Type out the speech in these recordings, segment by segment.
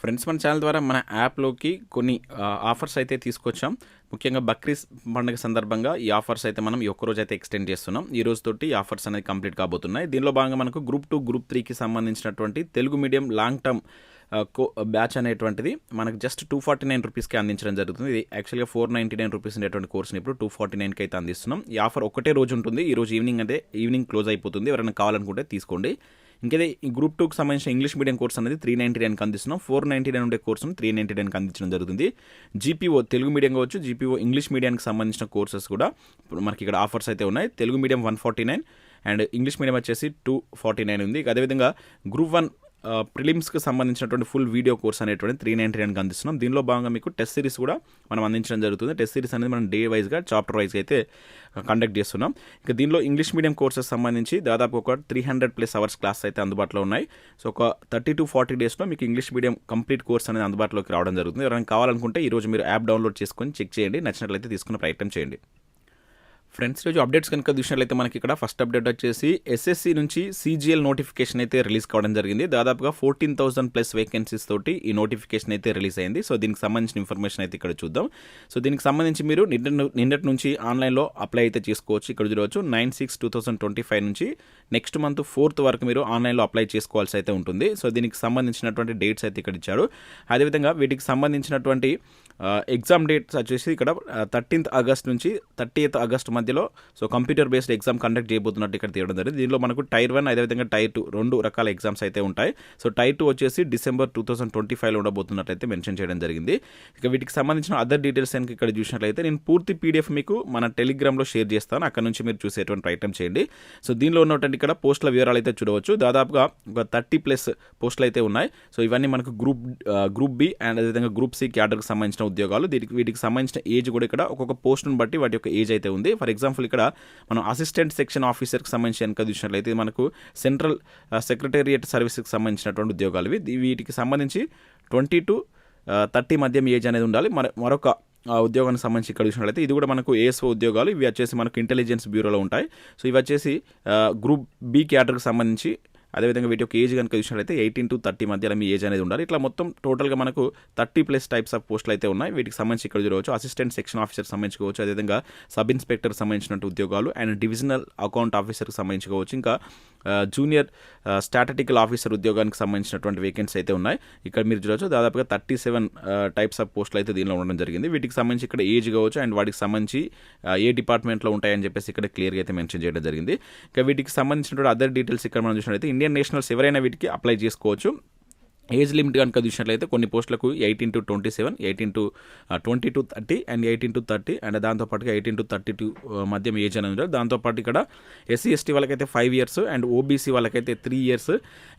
Friends మన channel ద్వారా మన యాప్లోకి కొన్ని ఆఫర్స్ అయితే తీసుకొచ్చాం. ముఖ్యంగా బక్రీస్ పండుగ సందర్భంగా ఈ ఆఫర్స్ అయితే మనం ఈ ఒక్కరోజు అయితే ఎక్స్టెండ్ చేస్తున్నాం. ఈ రోజు తోటి ఈ ఆఫర్స్ అనేది కంప్లీట్ కాబోతున్నాయి. దీనిలో భాగంగా మనకు గ్రూప్ టూ గ్రూప్ త్రీకి సంబంధించినటువంటి Telugu medium long term co batch అనేటువంటిది మనకు జస్ట్ టూ ఫార్టీ నైన్ రూపీస్కి అందించడం జరుగుతుంది. ఇది యాక్చువల్గా ఫోర్ నైంటీ నైన్ రూపీస్ ఉండేటువంటి కోర్స్ని ఇప్పుడు టూ ఫార్టీ నైన్కి అయితే అందిస్తున్నాం. ఈ ఆఫర్ ఒకటే రోజు ఉంటుంది. ఈ రోజు ఈవినింగ్ అయితే ఈవినింగ్ క్లోజ్ అయిపోతుంది. ఎవరైనా కావాలనుకుంటే తీసుకోండి. ఇంకైతే ఈ గ్రూప్ టూకి సంబంధించిన ఇంగ్లీష్ మీడియం కోర్స్ అనేది త్రీ నైంటీ నైన్కి అందిస్తున్నాం. ఫోర్ నైంటీ నైన్ ఉండే కోర్సును త్రీ నైంటీ నైన్కి అందించడం జరుగుతుంది. జీపీఓ తెలుగు మీడియం కావచ్చు జీపీఓ ఇంగ్లీష్ మీడియానికి సంబంధించిన కోర్సెస్ కూడా ఇప్పుడు మనకి ఇక్కడ ఆఫర్స్ అయితే ఉన్నాయి. Telugu medium one forty nine and English medium వచ్చేసి టూ ఫార్టీ నైన్ ఉంది. అదేవిధంగా గ్రూప్ వన్ ప్రిలిమ్స్కి సంబంధించినటువంటి ఫుల్ వీడియో కోర్స్ అనేటువంటి త్రీ నైంటీ నైన్కి అందిస్తున్నాం. దీనిలో భాగంగా మీకు టెస్ట్ సిరీస్ కూడా మనం అందించడం జరుగుతుంది. టెస్ట్ సిరీస్ అనేది మనం డే వైజ్గా చాప్టర్ వైజ్గా అయితే కండక్ట్ చేస్తున్నాం. ఇంకా దీనిలో ఇంగ్లీష్ మీడియం కోర్సెస్ సంబంధించి దాదాపు ఒక three hundred plus hours class అయితే అందుబాటులో ఉన్నాయి. సో ఒక థర్టీ టు ఫార్టీ డేస్లో మీకు ఇంగ్లీష్ మీడియం కంప్లీట్ కోర్స్ అనేది అందుబాటులోకి రావడం జరుగుతుంది. ఎవరైనా కావాలనుకుంటే ఈరోజు మీరు యాప్ డౌన్లోడ్ చేసుకొని చెక్ చేయండి. నచ్చినట్లయితే తీసుకునే ప్రయత్నం చేయండి. ఫ్రెండ్స్ రోజు అప్డేట్స్ కనుక చూసినట్లయితే మనకి ఇక్కడ ఫస్ట్ అప్డేట్ వచ్చేసి ఎస్ఎస్సి నుంచి సీజీఎల్ నోటిఫికేషన్ అయితే రిలీజ్ కావడం జరిగింది. దాదాపుగా ఫోర్టీన్ థౌసండ్ ప్లస్ వేకెన్సీస్ తోటి ఈ నోటిఫికేషన్ అయితే రిలీజ్ అయింది. సో దీనికి సంబంధించిన ఇన్ఫర్మేషన్ అయితే ఇక్కడ చూద్దాం. సో దీనికి సంబంధించి మీరు నిన్న నిన్నటి నుంచి ఆన్లైన్లో అప్లై అయితే చేసుకోవచ్చు. ఇక్కడ చూడవచ్చు nine six two thousand twenty five నుంచి నెక్స్ట్ మంత్ ఫోర్త్ వరకు మీరు ఆన్లైన్లో అప్లై చేసుకోవాల్సి అయితే ఉంటుంది. సో దీనికి సంబంధించినటువంటి డేట్స్ అయితే ఇక్కడ ఇచ్చారు. అదేవిధంగా వీటికి సంబంధించినటువంటి ఎగ్జామ్ డేట్స్ వచ్చేసి ఇక్కడ థర్టీన్త్ ఆగస్ట్ నుంచి థర్టీ ఆగస్ట్ మధ్యలో. So computer based exam conduct చేయబోతున్నట్టు ఇక్కడ తీయడం జరిగింది. దీనిలో మనకు టైర్ వన్ అదేవిధంగా టైర్ టూ రెండు రకాల ఎగ్జామ్స్ అయితే ఉంటాయి. సో టైర్ టూ వచ్చేసి డిసెంబర్ టూ థౌసండ్ ట్వంటీ ఫైవ్లో ఉండబోతున్నట్టు అయితే మెన్షన్ చేయడం జరిగింది. ఇక వీటికి సంబంధించిన అదర్ డీటెయిల్స్ కనుక ఇక్కడ చూసినట్లయితే నేను పూర్తి పీడిఎఫ్ మీకు మన టెలిగ్రామ్లో షేర్ చేస్తాను. అక్కడ నుంచి మీరు చూసేటువంటి ప్రయత్నం చేయండి. సో దీనిలో ఉన్నటువంటి ఇక్కడ పోస్టుల వివరాలు అయితే చూడవచ్చు. దాదాపుగా ఒక థర్టీ ప్లస్ పోస్టులు అయితే ఉన్నాయి. సో ఇవన్నీ మనకు గ్రూప్ గ్రూప్ బి అండ్ అదేవిధంగా గ్రూప్ సి క్యాడర్కి సంబంధించిన ఉద్యోగాలు. దీనికి వీటికి సంబంధించిన ఏజ్ కూడా ఇక్కడ ఒక్కొక్క పోస్ట్ను బట్టి వాటి యొక్క ఏజ్ అయితే ఉంది. ఫర్ ఎగ్జాంపుల్ ఇక్కడ మనం అసిస్టెంట్ సెక్షన్ ఆఫీసర్కి సంబంధించి కనుక చూసినట్లయితే మనకు సెంట్రల్ సెక్రటేరియట్ సర్వీస్కి సంబంధించినటువంటి ఉద్యోగాలు. ఇవి వీటికి సంబంధించి ట్వంటీ టు థర్టీ మధ్య ఏజ్ అనేది ఉండాలి. మరి మరొక ఉద్యోగానికి సంబంధించి ఇక్కడ చూసినట్లయితే ఇది కూడా మనకు ఏఎస్ఓ ఉద్యోగాలు. ఇవి వచ్చేసి మనకు ఇంటెలిజెన్స్ బ్యూరోలో ఉంటాయి. సో ఇవి వచ్చేసి గ్రూప్ బి క్యాటర్కి సంబంధించి అదేవిధంగా వీటి యొక్క ఏజ్ కనుక చూసినట్లయితే ఎయిటీన్ టు థర్టీ మధ్యలో మీ ఏజ్ అనేది ఉండాలి. ఇట్లా మొత్తం టోటల్గా మనకు థర్టీ ప్లస్ టైప్స్ ఆఫ్ పోస్టులు అయితే ఉన్నాయి. వీటికి సంబంధించి ఇక్కడ చూడవచ్చు. అసిస్టెంట్ సెక్షన్ ఆఫీసర్ సంబంధించుకోవచ్చు అదేవిధంగా సబ్ ఇన్స్పెక్టర్ సంబంధించిన ఉద్యోగాలు అండ్ డివిజనల్ అకౌంట్ ఆఫీసర్కి సంబంధించుకోవచ్చు ఇంకా జూనియర్ స్టాటటికల్ ఆఫీసర్ ఉద్యోగానికి సంబంధించినటువంటి వేకెన్సీ అయితే ఉన్నాయి. ఇక్కడ మీరు చూడవచ్చు దాదాపుగా థర్టీ సెవెన్ టైప్స్ ఆఫ్ పోస్టులు అయితే దీనిలో ఉండడం జరిగింది. వీటికి సంబంధించి ఇక్కడ ఏజ్ కావచ్చు అండ్ వాటికి సంబంధించి ఏ డిపార్ట్మెంట్లో ఉంటాయని చెప్పేసి ఇక్కడ క్లియర్గా అయితే మెన్షన్ చేయడం జరిగింది. ఇంకా వీటికి సంబంధించినటువంటి అదర్ డీటెయిల్స్ ఇక్కడ మనం చూసినట్లయితే ఇండియన్ నేషనల్స్ ఎవరైనా వీటికి అప్లై చేసుకోవచ్చు. ఏజ్ లిమిట్ కనుక చూసినట్లయితే కొన్ని పోస్టులకు eighteen to twenty seven eighteen to twenty to thirty and eighteen to thirty and దాంతోపాటుగా ఎయిటీన్ టు థర్టీ టూ మధ్య ఏజ్ అనేది ఉంటుంది దాంతోపాటు ఇక్కడ ఎస్సీ ఎస్టీ వాళ్ళకైతే ఫైవ్ ఇయర్స్ అండ్ ఓబీసీ వాళ్ళకైతే త్రీ ఇయర్స్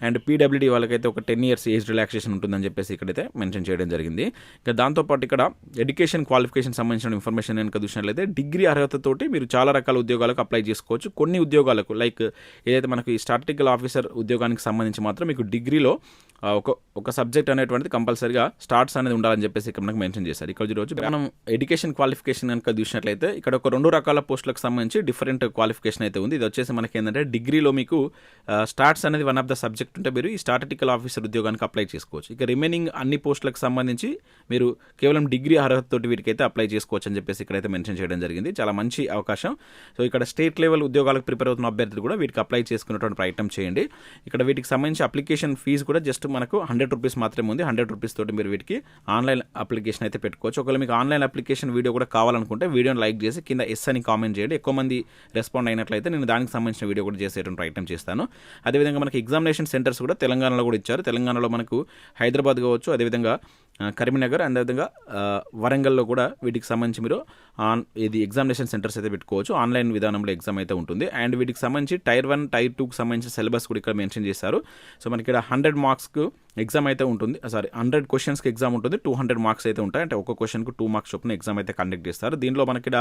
అండ్ పీడబ్ల్యూడీ వాళ్ళకైతే ఒక టెన్ ఇయర్స్ ఏజ్ రిలాక్సేషన్ ఉంటుందని చెప్పేసి ఇక్కడైతే మెన్షన్ చేయడం జరిగింది. ఇంకా దాంతోపాటు ఇక్కడ ఎడ్యుకేషన్ క్వాలిఫికేషన్ సంబంధించిన ఇన్ఫర్మేషన్ కనుక చూసినట్లయితే డిగ్రీ అర్హతతోటి మీరు చాలా రకాల ఉద్యోగాలకు అప్లై చేసుకోవచ్చు. కొన్ని ఉద్యోగాలకు లైక్ ఏదైతే మనకు ఈ స్టాటికల్ ఆఫీసర్ ఉద్యోగానికి సంబంధించి మాత్రం మీకు డిగ్రీలో ఒక ఒక సబ్జెక్ట్ అనేటువంటిది కంపల్సరీగా స్టార్ట్స్ అనేది ఉండాలని చెప్పేసి ఇక్కడ మనకు మెన్షన్ చేశారు. ఇక్కడ చూడవచ్చు మనం ఎడ్యుకేషన్ క్వాలిఫికేషన్ కనుక చూసినట్లయితే ఇక్కడ ఒక రెండు రకాల పోస్టులకు సంబంధించి డిఫరెంట్ క్వాలిఫికేషన్ అయితే ఉంది. ఇది వచ్చేసి మనకి ఏంటంటే డిగ్రీలో మీకు స్టార్ట్స్ అనేది వన్ ఆఫ్ ద సబ్జెక్ట్ ఉంటే మీరు ఈ స్టాటిటికల్ ఆఫీసర్ ఉద్యోగానికి అప్లై చేసుకోవచ్చు. ఇక రిమైనింగ్ అన్ని పోస్టులకు సంబంధించి మీరు కేవలం డిగ్రీ అర్హతతోటి వీటికైతే అప్లై చేసుకోవచ్చు అని చెప్పేసి ఇక్కడైతే మెన్షన్ చేయడం జరిగింది. చాలా మంచి అవకాశం. సో ఇక్కడ స్టేట్ లెవెల్ ఉద్యోగాలకు ప్రిపేర్ అవుతున్న అభ్యర్థులు కూడా వీటికి అప్లై చేసుకున్నటువంటి ప్రయత్నం చేయండి. ఇక్కడ వీటికి సంబంధించి అప్లికేషన్ ఫీజు కూడా జస్ట్ మనకు హండ్రెడ్ రూపీస్ మాత్రమే ఉంది. హండ్రెడ్ రూపీస్ తోటి మీరు వీటికి ఆన్లైన్ అప్లికేషన్ అయితే పెట్టుకోవచ్చు. ఒకవేళ మీకు ఆన్లైన్ అప్లికేషన్ వీడియో కూడా కావాలనుకుంటే వీడియోని లైక్ చేసి కింద ఎస్ అని కామెంట్ చేయండి. ఎక్కువ మంది రెస్పాండ్ అయినట్లయితే నేను దానికి సంబంధించిన వీడియో కూడా చేసేటువంటి ప్రయత్నం చేస్తాను. అదేవిధంగా మనకి ఎగ్జామినేషన్ సెంటర్స్ కూడా తెలంగాణలో కూడా ఇచ్చారు. తెలంగాణలో మనకు హైదరాబాద్ కావచ్చు అదేవిధంగా కరీంనగర్ అండ్ అదేవిధంగా వరంగల్లో కూడా వీటికి సంబంధించి మీరు ఆన్ ఇది ఎగ్జామినేషన్ సెంటర్స్ అయితే పెట్టుకోవచ్చు. ఆన్లైన్ విధానంలో ఎగ్జామ్ అయితే ఉంటుంది. అండ్ వీటికి సంబంధించి టైర్ వన్ టైర్ టూకి సంబంధించిన సిలబస్ కూడా ఇక్కడ మెన్షన్ చేశారు. సో మనకి ఇక్కడ హండ్రెడ్ మార్క్స్కు ఎగ్జామ్ అయితే ఉంటుంది. సారీ హండ్రెడ్ క్వశ్చన్స్కి ఎగ్జామ్ ఉంటుంది. టూ హండ్రెడ్ మార్క్స్ అయితే ఉంటాయి. అంటే ఒక క్వశ్చన్కు టూ మార్క్స్ చొప్పున ఎగ్జామ్ అయితే కండక్ట్ చేస్తారు. దీనిలో మనకి ఇక్కడ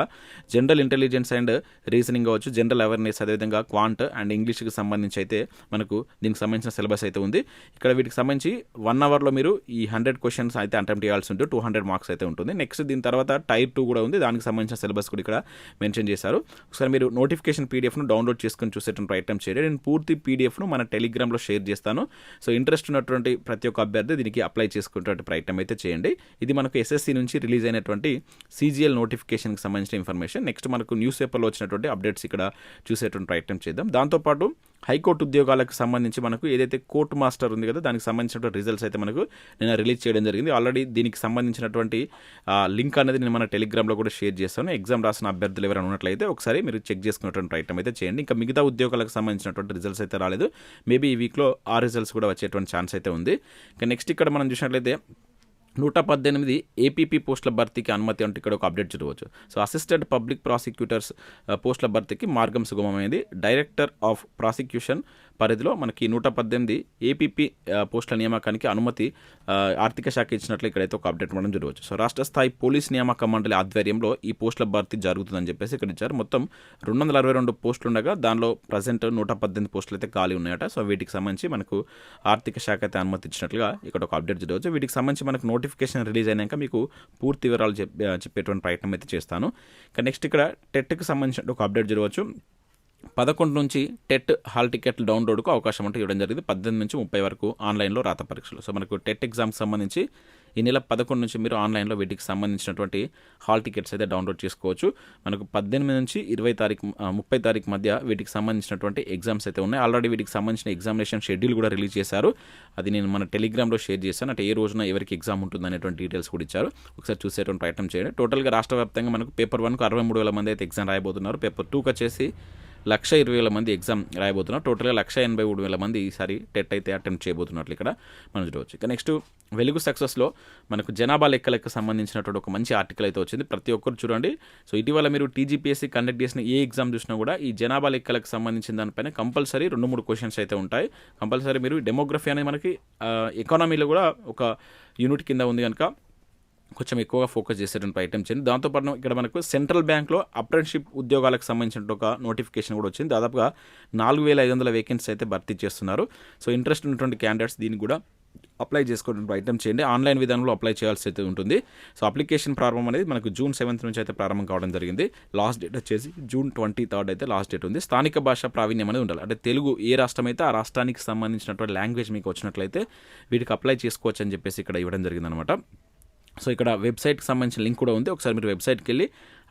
జనరల్ ఇంటెలిజెన్స్ అండ్ రీజనింగ్ అవ్వచ్చు జనరల్ అవేర్నెస్ అదేవిధంగా క్వాంట్ అండ్ ఇంగ్లీష్కి సంబంధించి అయితే మనకు దీనికి సంబంధించిన సిలబస్ అయితే ఉంది. ఇక్కడ వీటికి సంబంధించి వన్ అవర్లో మీరు ఈ హండ్రెడ్ క్వశ్చన్స్ అయితే అటెంప్ట్ చేయాల్సి ఉంటుంది టూ హండ్రెడ్ మార్క్స్ అయితే ఉంటుంది. నెక్స్ట్ దీని తర్వాత టైర్ టూ కూడా ఉంది. దానికి సంబంధించిన సిలబస్ కూడా ఇక్కడ మెన్షన్ చేశారు. ఒకసారి మీరు నోటిఫికేషన్ పీడిఎఫ్ను డౌన్లోడ్ చేసుకుని చూసేటువంటి ప్రయత్నం చేయండి. నేను పూర్తి పీడిఎఫ్ను మన టెలిగ్రామ్లో షేర్ చేస్తాను. సో ఇంట్రెస్ట్ ఉన్నటువంటి ప్రతి ఒక్క అభ్యర్థి దీనికి అప్లై చేసుకునేటువంటి ప్రయత్నం అయితే చేయండి. ఇది మనకు ఎస్ఎస్సి నుంచి రిలీజ్ అయినటువంటి సీజీఎల్ నోటిఫికేషన్కి సంబంధించిన ఇన్ఫర్మేషన్ నెక్స్ట్ మనకు న్యూస్ పేపర్లో వచ్చినటువంటి అప్డేట్స్ ఇక్కడ చూసేటువంటి ప్రయత్నం చేద్దాం. దాంతోపాటు హైకోర్టు ఉద్యోగాలకు సంబంధించి మనకు ఏదైతే కోర్టు మాస్టర్ ఉంది కదా దానికి సంబంధించినటువంటి రిజల్ట్స్ అయితే మనకు నేను రిలీజ్ చేయడం జరిగింది. ఆల్రెడీ దీనికి సంబంధించినటువంటి లింక్ అనేది నేను మన టెలిగ్రామ్లో కూడా షేర్ చేస్తాను. ఎగ్జామ్ రాసిన అభ్యర్థులు ఎవరైనా ఉన్నట్లయితే ఒకసారి మీరు చెక్ చేసుకున్నటువంటి ప్రయత్నం అయితే చేయండి. ఇంకా మిగతా ఉద్యోగాలకు సంబంధించినటువంటి రిజల్ట్స్ అయితే రాలేదు. మేబీ ఈ వీక్లో ఆ రిజల్ట్స్ కూడా వచ్చేటువంటి ఛాన్స్ అయితే ఉంది. ఇంకా నెక్స్ట్ ఇక్కడ మనం చూసినట్లయితే నూట పద్దెనిమిది ఏపీపీ పోస్టుల భర్తీకి అనుమతి అంటే ఇక్కడ ఒక అప్డేట్ చూడవచ్చు. సో అసిస్టెంట్ పబ్లిక్ ప్రాసిక్యూటర్స్ పోస్టుల భర్తీకి మార్గం సుగమమైంది. డైరెక్టర్ ఆఫ్ ప్రాసిక్యూషన్ పరిధిలో మనకి నూట పద్దెనిమిది ఏపీపీ పోస్టుల నియామకానికి అనుమతి ఆర్థిక శాఖ ఇచ్చినట్లు ఇక్కడైతే ఒక అప్డేట్ ఇవ్వడం జరగవచ్చు సో రాష్ట్ర స్థాయి పోలీస్ నియామక మండలి ఆధ్వర్యంలో ఈ పోస్టుల భర్తీ జరుగుతుందని చెప్పేసి ఇక్కడ ఇచ్చారు. మొత్తం రెండు వందల అరవై రెండు పోస్టులు ఉండగా దానిలో ప్రజెంట్ నూట పద్దెనిమిది పోస్టులు అయితే ఖాళీ ఉన్నాయట. సో వీటికి సంబంధించి మనకు ఆర్థిక శాఖ అయితే అనుమతి ఇచ్చినట్లుగా ఇక్కడ ఒక అప్డేట్ జరగవచ్చు వీటికి సంబంధించి మనకు నోటిఫికేషన్ రిలీజ్ అయినాక మీకు పూర్తి వివరాలు చెప్పేటువంటి ప్రయత్నం అయితే చేస్తాను. ఇక నెక్స్ట్ ఇక్కడ టెట్కి సంబంధించిన ఒక అప్డేట్ జరగవచ్చు పదకొండు నుంచి టెట్ హాల్ టికెట్లు డౌన్లోడ్కు అవకాశం అంటే ఇవ్వడం జరిగింది. పద్దెనిమిది నుంచి ముప్పై వరకు ఆన్లైన్లో రాత పరీక్షలు. సో మనకు టెట్ ఎగ్జామ్కి సంబంధించి ఈ నెల పదకొండు నుంచి మీరు ఆన్లైన్లో వీటికి సంబంధించినటువంటి హాల్ టికెట్స్ అయితే డౌన్లోడ్ చేసుకోవచ్చు. మనకు పద్దెనిమిది నుంచి ఇరవై తారీఖు ముప్పై తారీఖు మధ్య వీటికి సంబంధించినటువంటి ఎగ్జామ్స్ అయితే ఉన్నాయి. ఆల్రెడీ వీటికి సంబంధించిన ఎగ్జామినేషన్ షెడ్యూల్ కూడా రిలీజ్ చేశారు. అది నేను మన టెలిగ్రామ్లో షేర్ చేశాను. అంటే ఏ రోజున ఎవరికి ఎగ్జామ్ ఉంటుంది అనేటువంటి డీటెయిల్స్ కూడా ఇచ్చారు. ఒకసారి చూసేటువంటి ప్రయత్నం చేయండి. టోటల్గా రాష్ట్ర వ్యాప్తంగా మనకు పేపర్ వన్కు అరవై మూడు వేల మంది అయితే ఎగ్జామ్ రాయబోతున్నారు. పేపర్ టూకి వచ్చేసి లక్ష ఇరవై వేల మంది ఎగ్జామ్ రాయబోతున్నారు. టోటల్గా లక్ష ఎనభై మూడు వేల మంది ఈసారి టెట్ అయితే అటెంప్ట్ చేయబోతున్నట్లు ఇక్కడ మనం చూడవచ్చు. ఇక నెక్స్ట్ వెలుగు సక్సెస్లో మనకు జనాభా లెక్కలకు సంబంధించినటువంటి ఒక మంచి ఆర్టికల్ అయితే వచ్చింది. ప్రతి ఒక్కరు చూడండి. సో ఇటీవల మీరు టీజీపీఎస్సీ కండక్ట్ చేసిన ఏ ఎగ్జామ్ చూసినా కూడా ఈ జనాభా లెక్కలకు సంబంధించిన దానిపైన కంపల్సరీ రెండు మూడు క్వశ్చన్స్ అయితే ఉంటాయి. కంపల్సరీ మీరు డెమోగ్రఫీ అనేది మనకి ఎకానమీలో కూడా ఒక యూనిట్ కింద ఉంది కనుక కొంచెం ఎక్కువగా ఫోకస్ చేసేటువంటి ఐటమ్ చేయండి. దాంతోపాటు ఇక్కడ మనకు సెంట్రల్ బ్యాంక్లో అప్రెంటిషిప్ ఉద్యోగాలకు సంబంధించిన ఒక నోటిఫికేషన్ కూడా వచ్చింది. దాదాపుగా నాలుగు వేల ఐదు వందల వేకెన్సీ అయితే భర్తీ చేస్తున్నారు. సో ఇంట్రెస్ట్ ఉన్నటువంటి క్యాండిడేట్స్ దీన్ని కూడా అప్లై చేసుకోవడానికి ఐటమ్ చేయండి. ఆన్లైన్ విధానంలో అప్లై చేయాల్సి అయితే ఉంటుంది. సో అప్లికేషన్ ప్రారంభం అనేది మనకు జూన్ సెవెంత్ నుంచి అయితే ప్రారంభం కావడం జరిగింది. లాస్ట్ డేట్ వచ్చేసి జూన్ ట్వంటీ థర్డ్ అయితే లాస్ట్ డేట్ ఉంది. స్థానిక భాష ప్రావీణ్యం అనేది ఉండాలి. అంటే తెలుగు ఏ రాష్ట్రం అయితే ఆ రాష్ట్రానికి సంబంధించినటువంటి లాంగ్వేజ్ మీకు వచ్చినట్లయితే వీటికి అప్లై చేసుకోవచ్చు అని చెప్పేసి ఇక్కడ ఇవ్వడం జరిగిందనమాట సో ఇక్కడ వెబ్సైట్కి సంబంధించిన లింక్ కూడా ఉంది. ఒకసారి మీరు వెబ్సైట్కి వెళ్ళి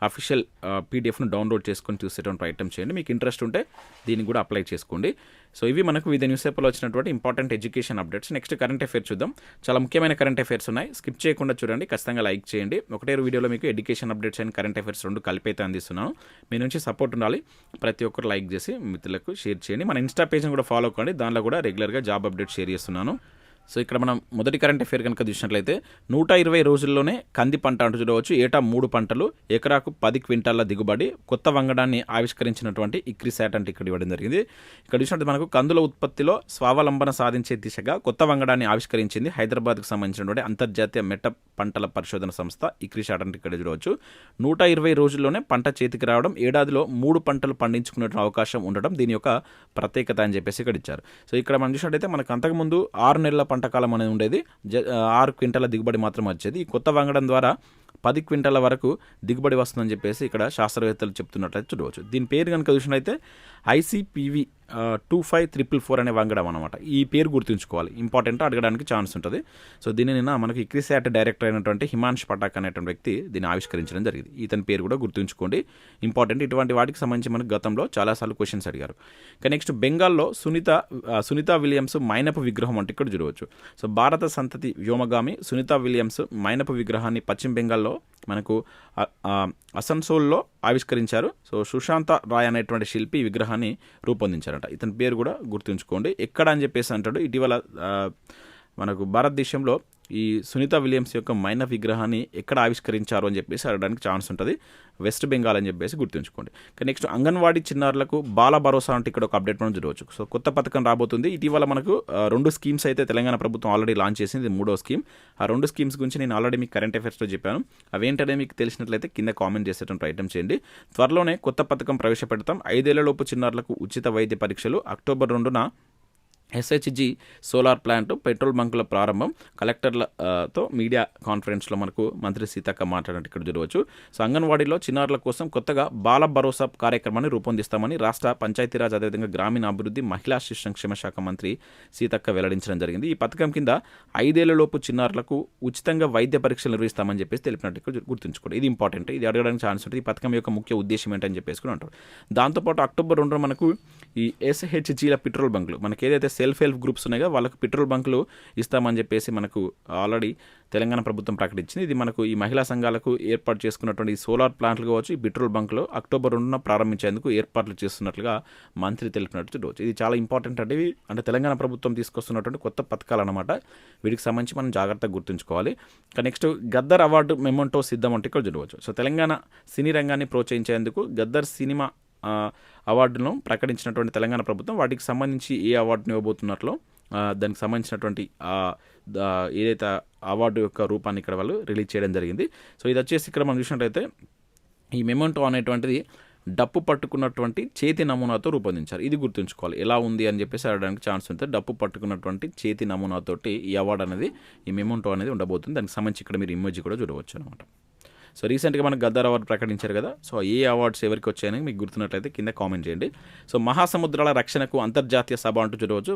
అఫీషియల్ పీడిఎఫ్ను డౌన్లోడ్ చేసుకొని చూసేటువంటి ప్రయత్నం చేయండి. మీకు ఇంట్రెస్ట్ ఉంటే దీన్ని కూడా అప్లై చేసుకోండి. సో ఇవి మనకు వివిధ న్యూస్ పేపర్లో వచ్చినటువంటి important education updates. Next current affair చూద్దాం. చాలా ముఖ్యమైన కరెంట్ అఫేర్స్ ఉన్నాయి. స్కిప్ చేయకుండా చూడండి. ఖచ్చితంగా లైక్ చేయండి. ఒకటే వీడియోలో మీకు education updates and current affairs రెండు కలిపైతే అందిస్తున్నాను. మీ నుంచి సపోర్ట్ ఉండాలి. ప్రతి ఒక్కరు లైక్ చేసి మిత్రులకు షేర్ చేయండి. మన ఇన్స్టా పేజ్ని కూడా ఫాలో కండి దానిలో కూడా రెగ్యులర్గా జాబ్ అప్డేట్ షేర్ చేస్తున్నాను. సో ఇక్కడ మనం మొదటి కరెంట్ అఫేర్ కనుక చూసినట్లయితే నూట ఇరవై రోజుల్లోనే కంది పంట అంటూ చూడవచ్చు. ఏటా మూడు పంటలు ఎకరాకు పది క్వింటాల దిగుబడి కొత్త వంగడాన్ని ఆవిష్కరించినటువంటి ఇక్రిసాట్ అంటే ఇక్కడ ఇవ్వడం జరిగింది. ఇక్కడ చూసినట్టు మనకు కందుల ఉత్పత్తిలో స్వావలంబన సాధించే దిశగా కొత్త వంగడాన్ని ఆవిష్కరించింది హైదరాబాద్కు సంబంధించినటువంటి అంతర్జాతీయ మెట్ట పంటల పరిశోధన సంస్థ ఇక్రిసాట్ అంటే ఇక్కడ చూడవచ్చు. నూట ఇరవై రోజుల్లోనే పంట చేతికి రావడం ఏడాదిలో మూడు పంటలు పండించుకునే అవకాశం ఉండడం దీని యొక్క ప్రత్యేకత అని చెప్పేసి ఇక్కడ ఇచ్చారు. సో ఇక్కడ మనం చూసినట్టయితే మనకు అంతకుముందు ఆరు నెలల పంట కాలం అనేది ఉండేది. జ ఆరు క్వింటాల దిగుబడి మాత్రం వచ్చేది. ఈ కొత్త వంగడం ద్వారా పది క్వింటాల వరకు దిగుబడి వస్తుందని చెప్పేసి ఇక్కడ శాస్త్రవేత్తలు చెప్తున్నట్లయితే చూడవచ్చు. దీని పేరు కనుక చూసినట్లయితే ICPV two five triple four అనే వంగడం అనమాట ఈ పేరు గుర్తుంచుకోవాలి. ఇంపార్టెంట్ అడగడానికి ఛాన్స్ ఉంటుంది. సో దీన్ని నిన్న మనకి ఇక్రిసాట్ డైరెక్టర్ అయినటువంటి హిమాంష్ పటాక్ అనేటువంటి వ్యక్తి దీన్ని ఆవిష్కరించడం జరిగింది. ఇతని పేరు కూడా గుర్తుంచుకోండి. ఇంపార్టెంట్ ఇటువంటి వాటికి సంబంధించి మనకు గతంలో చాలాసార్లు క్వశ్చన్స్ అడిగారు. కానీ నెక్స్ట్ బెంగాల్లో సునీత సునీత విలియమ్స్ మైనపు విగ్రహం అంటే ఇక్కడ చూడవచ్చు. సో భారత సంతతి వ్యోమగామి సునీత విలియమ్స్ మైనపు విగ్రహాన్ని పశ్చిమ బెంగాల్లో మనకు అసన్సోల్లో ఆవిష్కరించారు. సో సుశాంత రాయ్ అనేటువంటి శిల్పి విగ్రహాన్ని రూపొందించారట. ఇతని పేరు కూడా గుర్తుంచుకోండి. ఎక్కడ అని చెప్పేసి అంటాడు. ఇటీవల మనకు భారతదేశంలో ఈ సునీత విలియమ్స్ యొక్క మైన విగ్రహాన్ని ఎక్కడ ఆవిష్కరించారు అని చెప్పేసి అడగడానికి ఛాన్స్ ఉంటుంది. వెస్ట్ బెంగాల్ అని చెప్పేసి గుర్తుంచుకోండి. ఇక నెక్స్ట్ అంగన్వాడీ చిన్నారులకు బాల భరోసా అంటే ఇక్కడ ఒక అప్డేట్ మనం చూడవచ్చు. సో కొత్త పథకం రాబోతుంది. ఇటీవల మనకు రెండు స్కీమ్స్ అయితే తెలంగాణ ప్రభుత్వం ఆల్రెడీ లాంచ్ చేసింది. మూడో స్కీమ్. ఆ రెండు స్కీమ్స్ గురించి నేను ఆల్రెడీ మీకు కరెంట్ అఫైర్స్లో చెప్పాను. అవేంటనే మీకు తెలిసినట్లయితే కింద కామెంట్ చేసేటువంటి ప్రయత్నం చేయండి. త్వరలోనే కొత్త పథకం ప్రవేశపెడతాం. ఐదేళ్ళలోపు చిన్నారులకు ఉచిత వైద్య పరీక్షలు. అక్టోబర్ రెండున ఎస్హెచ్జి సోలార్ ప్లాంట్ పెట్రోల్ బంకుల ప్రారంభం కలెక్టర్లతో మీడియా కాన్ఫరెన్స్లో మనకు మంత్రి సీతక్క మాట్లాడినట్టు ఇక్కడ చూడవచ్చు సో అంగన్వాడీలో చిన్నారుల కోసం కొత్తగా బాల భరోసా కార్యక్రమాన్ని రూపొందిస్తామని రాష్ట్ర పంచాయతీరాజ్ అదేవిధంగా గ్రామీణాభివృద్ధి మహిళా శిశు సంక్షేమ శాఖ మంత్రి సీతక్క వెల్లడించడం జరిగింది. ఈ పథకం కింద ఐదేళ్ళలోపు చిన్నారులకు ఉచితంగా వైద్య పరీక్షలు నిర్వహిస్తామని చెప్పేసి తెలిపినట్టు ఇక్కడ గుర్తుంచుకోండి. ఇది ఇంపార్టెంట్. ఇది అడగడానికి ఛాన్స్ ఉంటుంది. ఈ పథకం యొక్క ముఖ్య ఉద్దేశం ఏంటని చెప్పేసి కూడా అంటారు. దాంతోపాటు అక్టోబర్ రెండున మనకు ఈ ఎస్హెచ్జీల పెట్రోల్ బంకులు. మనకి ఏదైతే సెల్ఫ్ హెల్ప్ గ్రూప్స్ ఉన్నాయో వాళ్ళకి పెట్రోల్ బంకులు ఇస్తామని చెప్పేసి మనకు ఆల్రెడీ తెలంగాణ ప్రభుత్వం ప్రకటించింది. ఇది మనకు ఈ మహిళా సంఘాలకు ఏర్పాటు చేసుకున్నటువంటి ఈ సోలార్ ప్లాంట్లు కావచ్చు ఈ పెట్రోల్ బంకులు అక్టోబర్ రెండున ప్రారంభించేందుకు ఏర్పాట్లు చేస్తున్నట్లుగా మంత్రి తెలిపినట్టు చూడవచ్చు ఇది చాలా ఇంపార్టెంట్ అంటే అంటే తెలంగాణ ప్రభుత్వం తీసుకొస్తున్నటువంటి కొత్త పథకాలు అనమాట వీటికి సంబంధించి మనం జాగ్రత్తగా గుర్తుంచుకోవాలి. నెక్స్ట్ గద్దర్ అవార్డు మెమోంటో సిద్ధం అంటే ఇక్కడ చూడవచ్చు. సో తెలంగాణ సినీ రంగాన్ని ప్రోత్సహించేందుకు గద్దర్ సినిమా ఆ, అవార్డును ప్రకటించినటువంటి తెలంగాణ ప్రభుత్వం వాటికి సంబంధించి ఏ అవార్డును ఇవ్వబోతున్నట్లు దానికి సంబంధించినటువంటి ఏదైతే అవార్డు యొక్క రూపాన్ని ఇక్కడ వాళ్ళు రిలీజ్ చేయడం జరిగింది. సో ఇది వచ్చేసి ఇక్కడ మనం చూసినట్టయితే ఈ మెమెంటో అనేటువంటిది డప్పు పట్టుకున్నటువంటి చేతి నమూనాతో రూపొందించారు. ఇది గుర్తుంచుకోవాలి. ఎలా ఉంది అని చెప్పేసి అడగడానికి ఛాన్స్ ఉంటుంది డప్పు పట్టుకున్నటువంటి చేతి నమూనాతోటి ఈ అవార్డు అనేది ఈ మెమెంటో అనేది ఉండబోతుంది. దానికి సంబంధించి ఇక్కడ మీరు ఇమేజ్ కూడా చూడవచ్చు అనమాట సో రీసెంట్గా మనకు గద్దర్ అవార్డు ప్రకటించారు కదా సో ఏ అవార్డ్స్ ఎవరికి వచ్చాయని మీకు గుర్తున్నట్లయితే కింద కామెంట్ చేయండి. సో మహాసముద్రాల రక్షణకు అంతర్జాతీయ సభ అంటూ చూడవచ్చు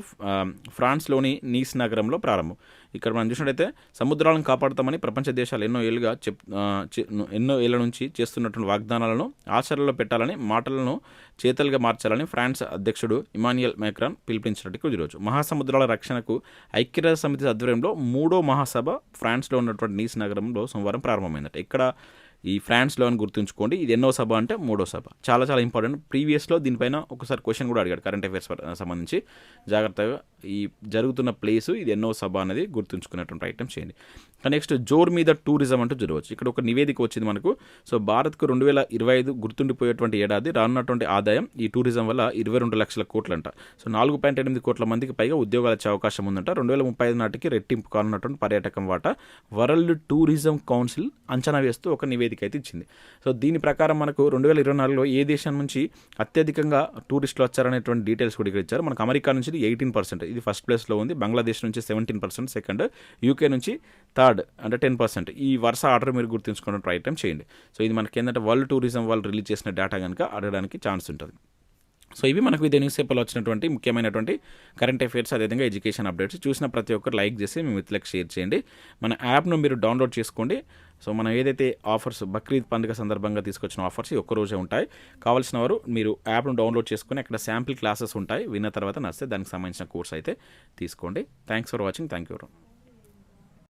ఫ్రాన్స్లోని నీస్ నగరంలో ప్రారంభం. ఇక్కడ మనం చూసినట్టయితే సముద్రాలను కాపాడుతామని ప్రపంచ దేశాలు ఎన్నో ఏళ్ళుగా చెప్ చే- ఎన్నో ఏళ్ళ నుంచి చేస్తున్నటువంటి వాగ్దానాలను ఆచరణలో పెట్టాలని మాటలను చేతలుగా మార్చాలని ఫ్రాన్స్ అధ్యక్షుడు ఇమాన్యుయల్ మెక్రాన్ పిలుపునిచ్చినట్టు ఈరోజు మహాసముద్రాల రక్షణకు ఐక్యరాజ్య సమితి ఆధ్వర్యంలో మూడో మహాసభ ఫ్రాన్స్లో ఉన్నటువంటి నీస్ నగరంలో సోమవారం ప్రారంభమైందట. ఇక్కడ ఈ ఫ్రాన్స్లో అని గుర్తుంచుకోండి ఇది ఎన్నో సభ అంటే మూడో సభ. చాలా చాలా ఇంపార్టెంట్. ప్రీవియస్లో దీనిపైన ఒకసారి క్వశ్చన్ కూడా అడిగాడు కరెంట్ అఫైర్స్ సంబంధించి. జాగ్రత్తగా ఈ జరుగుతున్న ప్లేస్ ఇది ఎన్నో సభ అనేది గుర్తుంచుకున్నటువంటి ఐటమ్ చేయండి. నెక్స్ట్ జోర్ మీద టూరిజం అంటూ చూడవచ్చు ఇక్కడ ఒక నివేదిక వచ్చింది మనకు. సో భారత్కు రెండు వేల ఇరవై ఐదు గుర్తుండిపోయేటువంటి ఏడాది రానున్నటువంటి ఆదాయం ఈ టూరిజం వల్ల ఇరవై రెండు లక్షల కోట్లంట. సో నాలుగు పాయింట్ ఎనిమిది కోట్ల మందికి పైగా ఉద్యోగాలు వచ్చే అవకాశం ఉందంట. రెండు వేల ముప్పై ఐదు నాటికి రెట్టింపు కానున్నటువంటి పర్యాటకం వాటా వరల్డ్ టూరిజం కౌన్సిల్ అంచనా వేస్తూ ఒక నివేదిక అయితే ఇచ్చింది. సో దీని ప్రకారం మనకు రెండు వేల ఇరవై నాలుగులో ఏ దేశం నుంచి అత్యధికంగా టూరిస్టులు వచ్చారనేటువంటి డీటెయిల్స్ కూడా ఇక్కడ ఇచ్చారు. మనకు అమెరికా నుంచి ఎయిటీన్ పర్సెంట్. ఇది ఫస్ట్ ప్లేస్లో ఉంది. బంగ్లాదేశ్ నుంచి సెవెంటీన్ పర్సెంట్ సెకండ్ యూకే నుంచి థర్డ్ అంటే టెన్ పర్సెంట్ ఈ వరుస ఆర్డర్ మీరు గుర్తుంచుకున్న ప్రయత్నం చేయండి. సో ఇది మనకి ఏంటంటే వరల్డ్ టూరిజం వాళ్ళు రిలీజ్ చేసిన డేటా కనుక అడగడానికి ఛాన్స్ ఉంటుంది. సో ఇవి మనకు ఇదే న్యూస్ పేపర్లో వచ్చినటువంటి ముఖ్యమైనటువంటి కరెంట్ అఫైర్స్ అదేవిధంగా ఎడ్యుకేషన్ అప్డేట్స్ చూసిన ప్రతి ఒక్కరు లైక్ చేసి మీ మిత్రులకు షేర్ చేయండి. మన యాప్ను మీరు డౌన్లోడ్ చేసుకోండి. సో మనం ఏదైతే ఆఫర్స్ బక్రీద్ పండుగ సందర్భంగా తీసుకొచ్చిన ఆఫర్స్ ఈ ఒక్క రోజే ఉంటాయి. కావాల్సిన వారు మీరు యాప్ను డౌన్లోడ్ చేసుకుని అక్కడ శాంపిల్ క్లాసెస్ ఉంటాయి. విన్న తర్వాత నచ్చితే దానికి సంబంధించిన కోర్స్ అయితే తీసుకోండి. Thanks for watching. Thank you